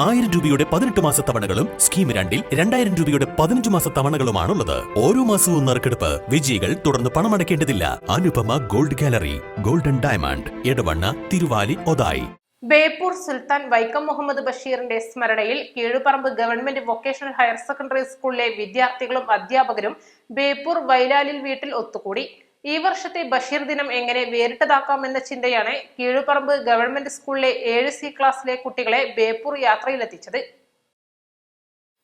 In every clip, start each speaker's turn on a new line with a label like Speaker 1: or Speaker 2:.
Speaker 1: ആയിരം രൂപയുടെ പതിനെട്ട് മാസ തവണകളും സ്കീം രണ്ടിൽ രണ്ടായിരം രൂപയുടെ പതിനഞ്ച് മാസ തവണകളുമാണുള്ളത്. ഓരോ മാസവും നറുക്കെടുപ്പ് വിജയികൾ തുടർന്ന് പണമടയ്ക്കേണ്ടതില്ല. Anupama gold gallery golden diamond Edavanna Thiruvali Othayi.
Speaker 2: Beypore Sultan Vaikom Muhammad ബഷീറിന്റെ സ്മരണയിൽ Keezhuparamba government vocational higher secondary സ്കൂളിലെ വിദ്യാർത്ഥികളും അധ്യാപകരും ബേപ്പൂർ വൈലാലിൽ വീട്ടിൽ ഒത്തുകൂടി. ഈ വർഷത്തെ ബഷീർ ദിനം എങ്ങനെ വേറിട്ടതാക്കാം എന്ന ചിന്തയാണ് കീഴുപറമ്പ് ഗവൺമെന്റ് സ്കൂളിലെ ഏഴ് സി ക്ലാസ്സിലെ കുട്ടികളെ ബേപ്പൂർ യാത്രയിലെത്തിച്ചത്.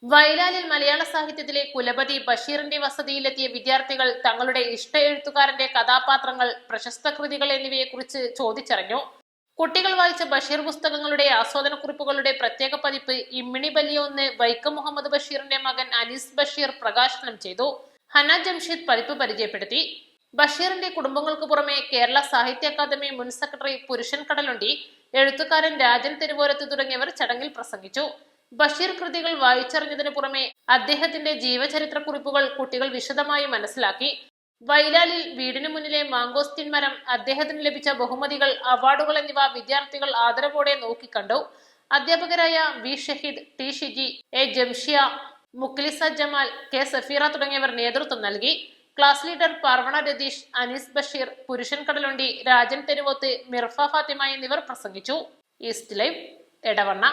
Speaker 2: വയലാലിൽ മലയാള സാഹിത്യത്തിലെ കുലപതി ബഷീറിന്റെ വസതിയിലെത്തിയ വിദ്യാർത്ഥികൾ തങ്ങളുടെ ഇഷ്ട എഴുത്തുകാരന്റെ കഥാപാത്രങ്ങൾ പ്രശസ്ത കൃതികൾ എന്നിവയെക്കുറിച്ച് ചോദിച്ചറിഞ്ഞു. കുട്ടികൾ വായിച്ച ബഷീർ പുസ്തകങ്ങളുടെ ആസ്വാദനക്കുറിപ്പുകളുടെ പ്രത്യേക പതിപ്പ് ഇമ്മിണി ബലിയൊന്ന് വൈക്കം മുഹമ്മദ് ബഷീറിന്റെ മകൻ അനീസ് ബഷീർ പ്രകാശനം ചെയ്തു. ഹന ജംഷീദ് പതിപ്പ് പരിചയപ്പെടുത്തി. ബഷീറിന്റെ കുടുംബങ്ങൾക്ക് പുറമെ കേരള സാഹിത്യ അക്കാദമി മുൻ സെക്രട്ടറി പുരുഷൻ കടലുണ്ടി എഴുത്തുകാരൻ രാജൻ തിരുവോരത്ത് തുടങ്ങിയവർ ചടങ്ങിൽ പ്രസംഗിച്ചു. ബഷീർ കൃതികൾ വായിച്ചറിഞ്ഞതിനു പുറമെ അദ്ദേഹത്തിന്റെ ജീവചരിത്ര കുറിപ്പുകൾ കുട്ടികൾ വിശദമായി മനസ്സിലാക്കി. വൈലാലിൽ വീടിനു മുന്നിലെ മാങ്കോസ്റ്റിൻ മരം അദ്ദേഹത്തിന് ലഭിച്ച ബഹുമതികൾ അവാർഡുകൾ എന്നിവ വിദ്യാർത്ഥികൾ ആദരവോടെ നോക്കിക്കണ്ടു. അധ്യാപകരായ V Shaheed T Shiji A Jamshiya Muklisa Jamal K Safeera തുടങ്ങിയവർ നേതൃത്വം നൽകി. ക്ലാസ് ലീഡർ പാർവണ രതീഷ് അനീസ് ബഷീർ പുരുഷൻ കടലുണ്ടി രാജൻ തെരുവോത്ത് മിർഫ ഫാത്തിമ എന്നിവർ പ്രസംഗിച്ചു. East live Edavanna.